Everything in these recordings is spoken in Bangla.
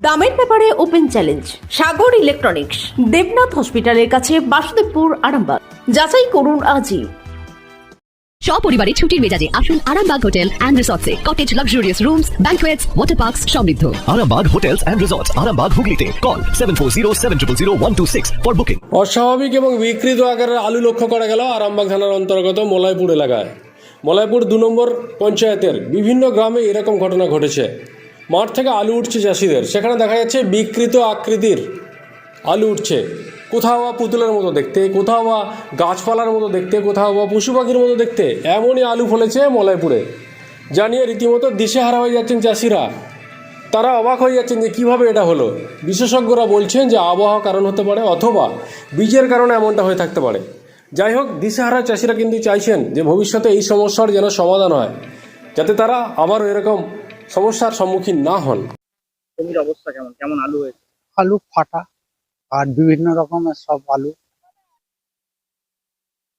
দামের ব্যাপারে open challenge Sagar electronics Debnath হসপিটালের কাছে বাসুদেবপুর আরামবাগ। যাচাই করুন আজই। সপরিবারে ছুটির মেজাজে আসুন Arambagh hotel and রিসর্টসে। Cottage luxurious rooms banquets water parks সমৃদ্ধ। Arambag Hotels and Resorts, Arambag Hooghly Call 740 for booking. অস্বাভাবিক এবং বিকৃত আকারের আলু লক্ষ্য করা গেল আরামবাগ থানার অন্তর্গত মলয়পুর এলাকায়। মলয়পুর দু নম্বর পঞ্চায়েতের বিভিন্ন গ্রামে এরকম ঘটনা ঘটেছে। মাঠ থেকে আলু উঠছে চাষিদের। সেখানে দেখা যাচ্ছে বিকৃত আকৃতির আলু উঠছে। কোথাও বা পুতুলের মতো দেখতে, কোথাও বা গাছপালার মতো দেখতে, কোথাও বা পশু পাখির মতো দেখতে এমনই আলু ফলেছে মলয়পুরে জানিয়ে রীতিমতো দিশেহারা হয়ে যাচ্ছেন চাষিরা। তারা অবাক হয়ে যাচ্ছেন যে কীভাবে এটা হলো। বিশেষজ্ঞরা বলছেন যে আবহাওয়া কারণ হতে পারে অথবা বীজের কারণে এমনটা হয়ে থাকতে পারে। যাই হোক, দিশেহারা চাষিরা কিন্তু চাইছেন যে ভবিষ্যতে এই সমস্যার যেন সমাধান হয়। যাতে তারা আবারও এরকম সমস্যার সম্মুখীন না হন। জমির অবস্থা কেমন? কেমন আলু হয়েছে? আলু ফাটা আর বিভিন্ন রকমের সব আলু।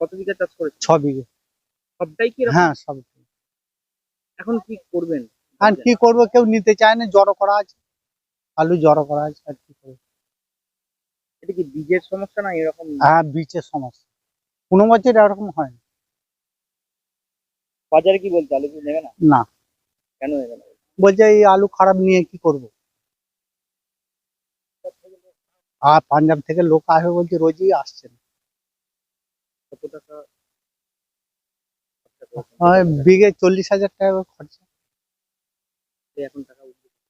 কত বিঘা চাষ করেছে ছ বিঘে। সবটাই কি এরকম? হ্যাঁ সব। এখন কি করবেন? আর কি করব কেউ নিতে চায় না জড়ো করা আছে। আলু জড়ো করা আছে আর কি করব। এটা কি বীজের সমস্যা না এরকম হ্যাঁ বীজের সমস্যা। কোনো বছর এরকম হয় না। বাজারে কি বলছে? আলু কি নেবে না? না। কেন নেবে না? বলছে, এই আলু খারাপ নিয়ে কি করব? আর পাঞ্জাব থেকে লোক আসবে বলছে, রোজই আসছে না। কত টাকা খরচা করেছেন? ওই বিঘে চল্লিশ হাজার টাকা খরচা।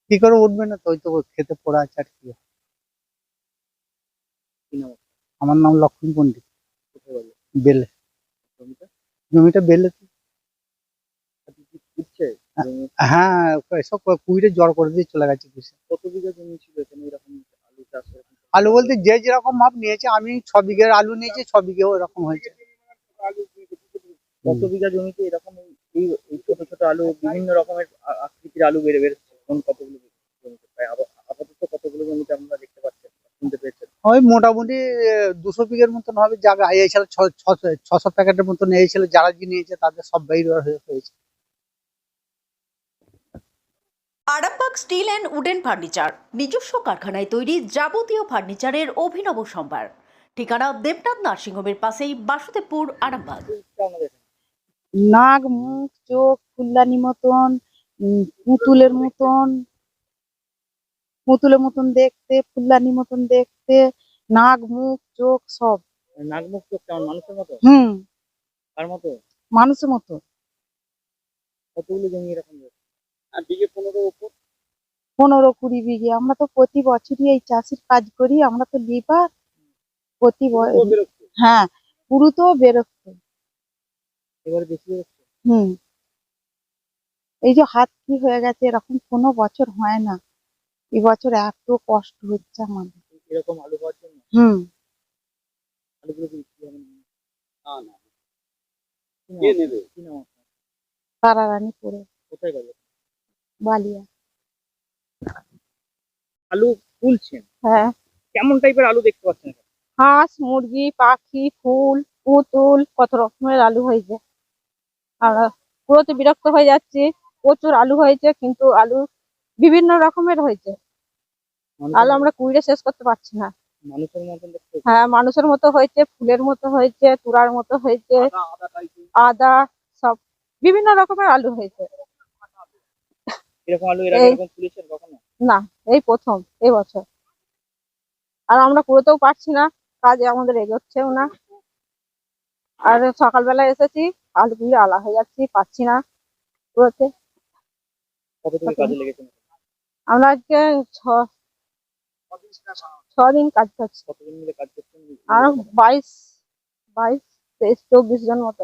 কি করে উঠবে না? তো তো খেতে পড়ে আছে আর কি। আমার নাম লক্ষ্মণ কোথায় বলে। জমিটা বেলে কি জমি? হ্যাঁ সব কুইরে জড় করে দিয়ে চলে গেছে কৃষি কত বিঘা জমি ছিল এখানে? এরকম আলু চাষ আলু বলতে যে যেরকম মাপ নিয়েছে আমি ছ বিঘের আলু নিয়েছি ছ বিঘেও এরকম হয়েছে। কত বিঘা জমিতে এরকম এই ছোট ছোট আলু বিভিন্ন রকমের আকৃতির আলু বেড়ে বেড়েছে? কোন কতগুলো জমিতে? প্রায় আপাতত কতগুলো জমিতে আপনারা দেখতে পাচ্ছেন শুনতে পেয়েছেন? ওই মোটামুটি দুশো বিঘের মতন হবে। জায়গা এসেছিল ছশো প্যাকেটের মতন এসেছিল যারা যে নিয়েছে তাদের সব বাইর হয়েছে। Arambagh steel and wooden furniture নিজস্ব কারখানায় তৈরি যাবতীয় ফার্নিচারের অভিনব সম্ভার। ঠিকানা দেবনাথ নার্সিংহোমের পাশেই বাসুদেবপুর আরামবাগ। নাক মুখ চোখ ফুলদানি মতন উম, পুতুলের মতন পুতুলের মতন দেখতে ফুলদানি মতন দেখতে নাক মুখ চোখ সব। নাক মুখ চোখ কেমন? মানুষের মতো? হুম। তার মতো? মানুষের মতো। কতগুলো জমি এরকম রয়েছে? বিঘে পনেরো উপর? পনেরো কুড়ি বিঘে। আমরা তো প্রতি বছরই এই চাষির কাজ করি। আমরা তো লিবার প্রতি হ্যাঁ পুরো তো বেরোচ্ছে এবারে বেশি বেরোচ্ছে হুম। এই যে হাত কি হয়ে গেছে এরকম কোনো বছর হয় না। এই বছর এত কষ্ট হচ্ছে আমাদের। এরকম আলু হওয়ার জন্য? হুম। আলুগুলো বিক্রি হবে না? না না। কে নেবে? আপনার? কি নাম আপনার? তারা রানী করে। কোথায় গেল? বালিয়া। আলু তুলছেন হ্যাঁ। কেমন টাইপের আলু দেখতে পাচ্ছেন হাঁস মুরগি পাখি ফুল পুতুল কত রকমের আলু হয়েছে। আর পুরোতে বিরক্ত হয়ে যাচ্ছে প্রচুর আলু হয়েছে কিন্তু আলু বিভিন্ন রকমের হয়েছে। আলু আমরা কুইরে শেষ করতে পারছি না। মানুষের হ্যাঁ মানুষের মতো হয়েছে ফুলের মতো হয়েছে তুরার মতো হয়েছে আদা সব বিভিন্ন রকমের আলু হয়েছে। এরকম আলু এর এরকম তুলেছেন কখনো? না এই প্রথম এই বছর। আর আমরা কুড়োতেও পারছি না কাজে আমাদের এগোচ্ছেও না। আর সকালবেলা এসেছি আলু কুড়ি আলা হয়ে যাচ্ছি পাচ্ছি না কুড়োতে। আমরা আজকে ছদিন কাজ করছি। আর বাইশ বাইশ তেইশ চব্বিশ জন মতো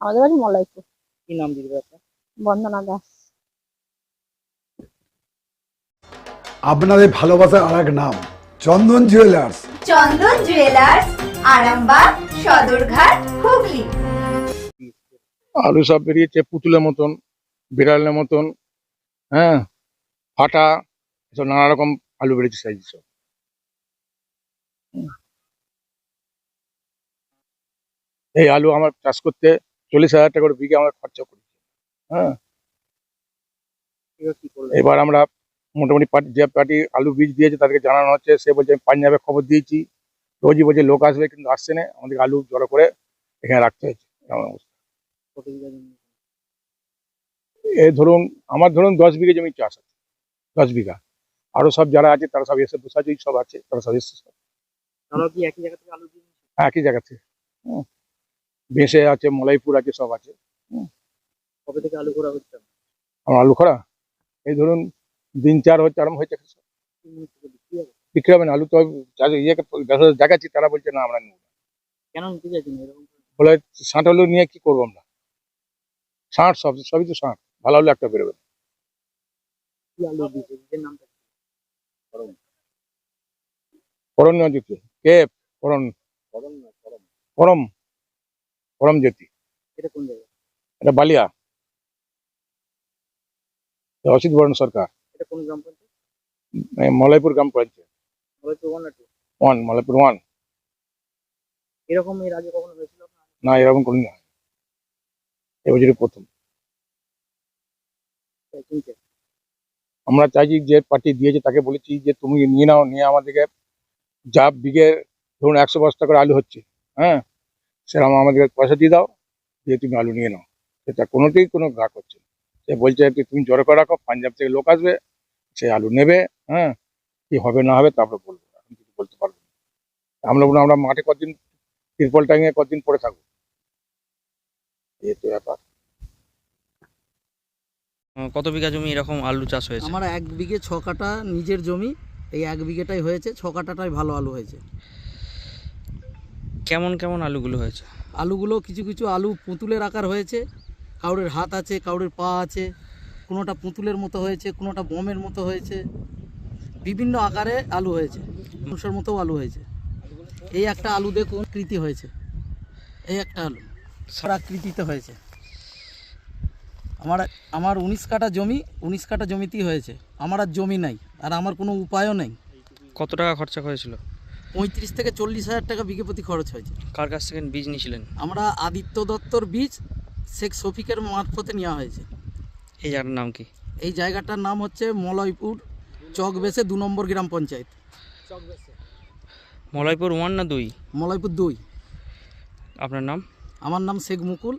আমাদের বাড়ি মলাইপুর কি নাম দিবে আপনার? বন্দনা দাস। আপনাদের ভালোবাসার আর এক নাম চন্দন জুয়েলার্স চন্দন জুয়েলার্স আরামবাগ সদরঘাট হুগলি। আলু সব বেরিয়েছে পুতুলের মতন বিড়ালের মতন হ্যাঁ? ফাটা এসব নানা রকম আলু বেরিয়েছে সাইজ সব। এই আলু আমার চাষ করতে চল্লিশ হাজার টাকা করে বিঘে আমার খরচা করি। হ্যাঁ। এবার আমরা মোটামুটি পার্টি যে পার্টি আলু বীজ দিয়েছে তাদেরকে জানানো হচ্ছে সে বলছে আমি পাঞ্জাবে খবর দিয়েছি। রোজই বলছে লোক আসবে কিন্তু আসছে না আমাদের আলু জড়ো করে এখানে রাখতে হয়েছে। এমন অবস্থা। এই ধরুন আমার ধরুন দশ বিঘা জমি চাষ আছে দশ বিঘা। আরও সব যারা আছে তারা সব এসে বসাজুই সব আছে তারা সব এসে সব। তারাও একই জায়গা থেকে হুম। বেঁসে আছে মলাইপুর আছে সব আছে। কবে থেকে আলু করা হচ্ছে? আমার আলু খরা এই ধরুন দিন চার হচ্ছে আরম্ভ হয়েছে বিক্রি হবে? না আলু তো ইয়েকে দেখাচ্ছি তারা বলছে না আমরা নেব। কেন নিতে চাইছেন এরকম বলে ষাট আলু নিয়ে কি করব আমরা? ষাট সব সবই তো ষাট। ভালো আলু একটা বেরোবে? করণ। জ্যোতি। করণ। করম। করম জ্যোতি। এটা কোন জায়গা? এটা বালিয়া। অসিত বরণ সরকার। এটা কোন গ্রাম পঞ্চায়েত? মলাইপুর গ্রাম পঞ্চায়েত। বলে ওয়ান না ওয়ান মলাইপুর ওয়ান এরকম এর আগে কখনো হয়েছিল না এরকম কোনো হয় এবছরই প্রথম। আমরা চাইছি যে পার্টি দিয়েছে তাকে বলেছি যে তুমি নিয়ে নাও নিয়ে আমাদেরকে যা বিঘে ধরুন একশো বস্তা করে আলু হচ্ছে হ্যাঁ? সেরকম আমাদেরকে পয়সা দিয়ে দাও দিয়ে তুমি আলু নিয়ে নাও। সেটা কোনোতেই কোনো গ্রাহক হচ্ছে না। বলছে যে তুমি জড়ো করে রাখো পাঞ্জাব থেকে লোক আসবে সে আলু নেবে হ্যাঁ কি হবে না হবে তারপরে বলব এখন কিছু বলতে পারব না। আমরা বলুন আমরা মাঠে কদিন তিরপল টাঙিয়ে কদিন পরে থাকব। এই তো ব্যাপার। কত বিঘা জমি এরকম আলু চাষ হয়েছে? আমার এক বিঘে ছ কাটা নিজের জমি এই এক বিঘেটাই হয়েছে ছ কাটাটাই ভালো আলু হয়েছে। কেমন কেমন আলুগুলো হয়েছে? আলুগুলো কিছু কিছু আলু পুতুলের আকার হয়েছে কাউরের হাত আছে কাউরের পা আছে কোনোটা পুতুলের মতো হয়েছে কোনোটা বোমের মতো হয়েছে বিভিন্ন আকারে আলু হয়েছে মানুষের মতো আলু হয়েছে। এই একটা আলু দেখুন কৃতি হয়েছে। এই একটা আলু সব আকৃতিতে হয়েছে। আমার আমার উনিশ কাটা জমি উনিশ কাটা জমিতেই হয়েছে। আমার আর জমি নাই আর আমার কোনো উপায়ও নেই। কত টাকা খরচা হয়েছিল? পঁয়ত্রিশ থেকে চল্লিশ হাজার টাকা বিঘে প্রতি খরচ হয়েছে। কার কাছ থেকে বীজ নিয়েছিলেন? আমরা আদিত্য দত্তর বীজ শেখ শফিকের মারফতে নেওয়া হয়েছে। এই জায়গাটার নাম কি? এই জায়গাটার নাম হচ্ছে মলয়পুর চক বেসে দু নম্বর গ্রাম পঞ্চায়েত। মলয়পুর ওয়ান না দুই? মলয়পুর দুই। আপনার নাম? আমার নাম শেখ মুকুল।